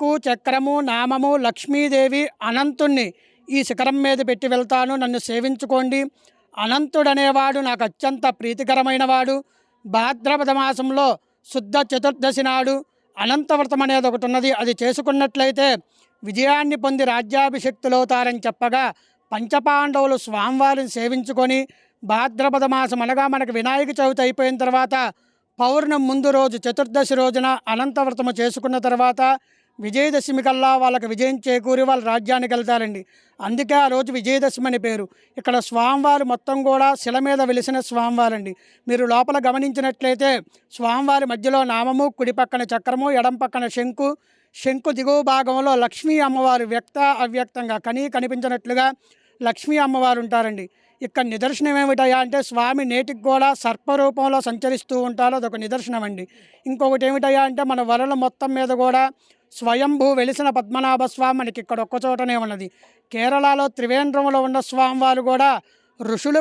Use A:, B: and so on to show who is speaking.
A: శంకు చక్రము నామము లక్ష్మీదేవి అనంతుణ్ణి ఈ శిఖరం మీద పెట్టి వెళ్తాను. నన్ను సేవించుకోండి. అనంతుడనేవాడు నాకు అత్యంత ప్రీతికరమైన వాడు భాద్రపద మాసంలో శుద్ధ చతుర్దశి నాడు అనంతవ్రతం అనేది ఒకటి ఉన్నది. అది చేసుకున్నట్లయితే విజయాన్ని పొంది రాజ్యాభిషక్తులవుతారని చెప్పగా పంచపాండవులు స్వామివారిని సేవించుకొని భాద్రపద మాసం అనగా మనకు వినాయక చవితి అయిపోయిన తర్వాత పౌర్ణం ముందు రోజు చతుర్దశి రోజున అనంతవ్రతము చేసుకున్న తర్వాత విజయదశమి కల్లా వాళ్ళకి విజయం చేకూరి వాళ్ళ రాజ్యానికి వెళ్తారండి. అందుకే ఆ రోజు విజయదశమి అని పేరు. ఇక్కడ స్వామివారు మొత్తం కూడా శిల మీద వెలిసిన స్వామివారండి. మీరు లోపల గమనించినట్లయితే స్వామివారి మధ్యలో నామము కుడి పక్కన చక్రము ఎడం పక్కన శంకు శంకు దిగువ భాగంలో లక్ష్మీ అమ్మవారు వ్యక్త అవ్యక్తంగా కనీ కనిపించినట్లుగా లక్ష్మీ అమ్మవారు ఉంటారండి. ఇక్కడ నిదర్శనం ఏమిటయా అంటే స్వామి నేటికి కూడా సర్పరూపంలో సంచరిస్తూ ఉంటారు. అదొక నిదర్శనం అండి ఇంకొకటి ఏమిటయా అంటే మన వరల మొత్తం మీద కూడా స్వయంభూ వెలిసిన పద్మనాభ స్వామి మనకి ఇక్కడ ఒక్క చోటనే ఉన్నది. కేరళలో త్రివేంద్రంలో ఉన్న స్వామివారు కూడా ఋషులు